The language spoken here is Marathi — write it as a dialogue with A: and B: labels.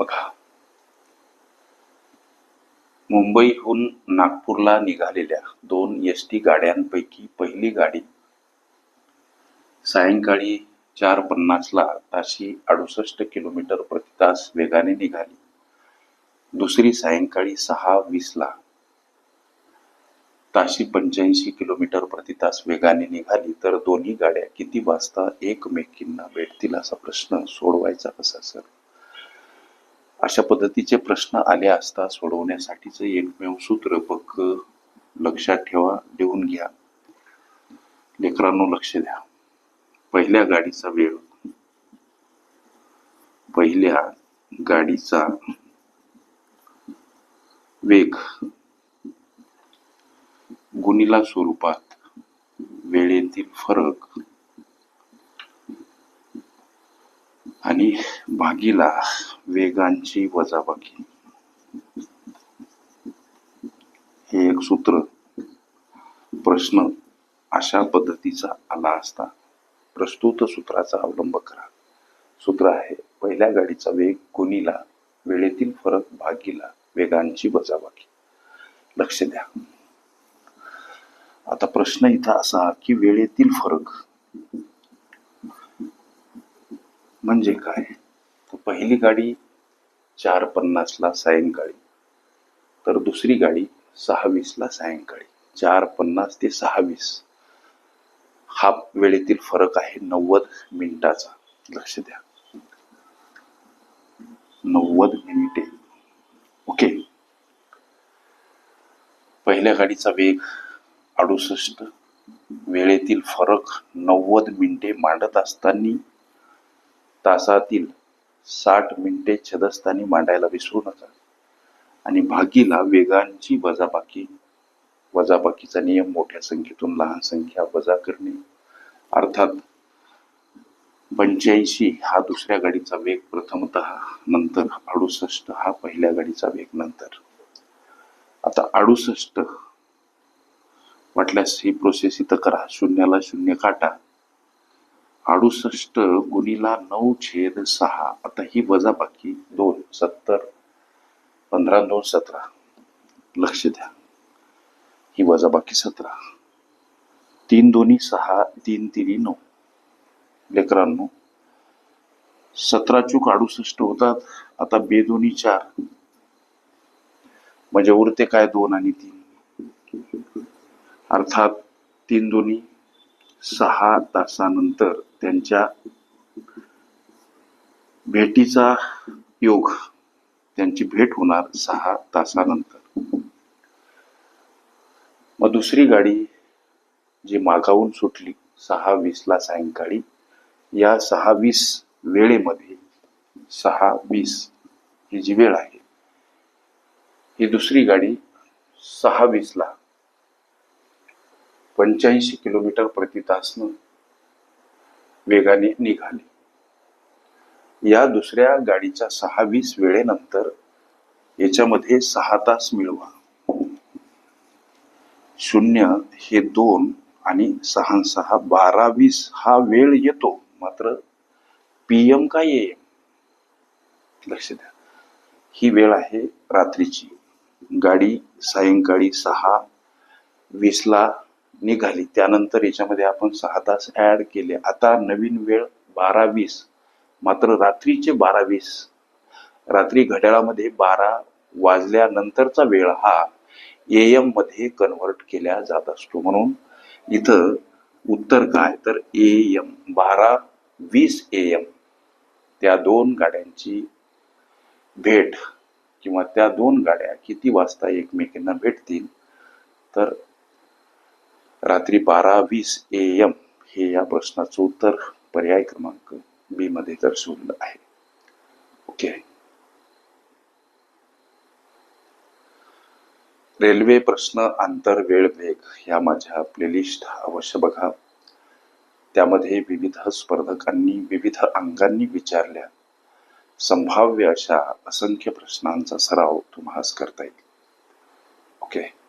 A: बघा. मुंबईहून नागपूरला निघालेल्या दोन एस टी गाड्यांपैकी पहिली गाडी सायंकाळी चार पन्नासला ताशी अडुसष्ट किलोमीटर प्रतितास वेगाने निघाली. दुसरी सायंकाळी सहा वीसला ताशी पंच्याऐंशी किलोमीटर प्रति तास वेगाने निघाली. तर दोन्ही गाड्या किती वाजता एकमेकींना भेटतील असा प्रश्न सोडवायचा कसा सर? अशा पद्धतीचे प्रश्न आले असता सोडवण्यासाठीचं एकमेव सूत्र बघ लक्षात ठेवा लिहून घ्या. लेकरांनो लक्ष द्या. पहिल्या गाडीचा वेळ. पहिल्या गाडीचा वेग. गुणिला स्वरूपात वेळेतील फरक आणि भागीला वेगांची वजाबाकी. हे एक सूत्र प्रश्न अशा पद्धतीचा आला असता प्रस्तुत सूत्राचा अवलंब करा. सूत्र आहे पहिल्या गाडीचा वेग गुणीला वेळेतील फरक भागीला वेगांची वजाबाकी. लक्ष द्या. आता प्रश्न इथं असा की वेळेतील फरक म्हणजे काय? पहिली गाडी चार पन्नासला सायंकाळी तर दुसरी गाडी सहावीसला सायंकाळी. चार पन्नास ते सहावीस. हा वेळेतील फरक आहे नव्वद मिनिटाचा. लक्ष द्या. नव्वद मिनिटे. ओके. पहिल्या गाडीचा वेग अडुसष्ट. वेळेतील फरक नव्वद मिनिटे मांडत असताना तासातील साठ मिनिटे छदस्थानी मांडायला विसरू नका. आणि भागीला वेगांची वजाबाकी. वजाबाकीचा नियम मोठ्या संख्येतून लहान संख्या वजा करणे. अर्थात पंच्याऐंशी हा दुसऱ्या गाडीचा वेग प्रथमत नंतर अडुसष्ट हा पहिल्या गाडीचा वेग नंतर. आता अडुसष्ट. वाटल्यास ही प्रोसेस इथं करा. शून्याला शून्य काटा. अडुसष्ट गुणिला नऊ छेद सहा. आता ही वजाबाकी दोन सत्तर पंधरा दोन सतरा. लक्ष द्या. ही वजाबाकी सतरा. तीन दोन्ही सहा तीन तिन्ही नऊ. लेकरांनो सतरा चूक अडुसष्ट होतात. आता बे दोन्ही चार. म्हणजे उरते काय दोन आणि तीन? अर्थात तीन दोन्ही सहा तासानंतर त्यांच्या भेटीचा योग त्यांची भेट होणार सहा तासानंतर. मग दुसरी गाडी जी मागावून सुटली सहा वीसला सायंकाळी या सहा वीस वेळेमध्ये सहा वीस ही जी वेळ आहे ही दुसरी गाडी सहा वीसला पंच्याऐंशी किलोमीटर प्रति तासनं वेगाने निघाली. या दुसऱ्या गाडीच्या सहा वीस वेळेनंतर याच्यामध्ये सहा तास मिळवा. शून्य हे दोन आणि सहा सहा बारा वीस हा वेळ येतो. मात्र पीएम काय एम लक्ष द्या. ही वेळ आहे रात्रीची. गाडी सायंकाळी सहा वीसला निघाली. त्यानंतर याच्यामध्ये आपण सहा तास ॲड केले. आता नवीन वेळ बारा वीस मात्र रात्रीचे बारा वीस रात्री घड्याळामध्ये बारा वाजल्यानंतरचा वेळ हा एममध्ये कन्व्हर्ट केल्या जात असतो. म्हणून इथं उत्तर काय? तर एम बारा वीस एम त्या दोन गाड्यांची भेट किंवा त्या दोन गाड्या किती वाजता एकमेकींना भेटतील? तर रात्री बारा वीस ए एम हे या प्रश्नाचं उत्तर पर्याय क्रमांक बी मध्ये दर्शवलेलं आहे. ओके. रेल्वे प्रश्न आंतर वेळ वेग ह्या माझ्या प्लेलिस्ट अवश्य बघा. त्यामध्ये विविध स्पर्धकांनी विविध अंगांनी विचारल्या. संभाव्य अशा असंख्य प्रश्नांचा सराव तुम्हाला करता येईल. ओके.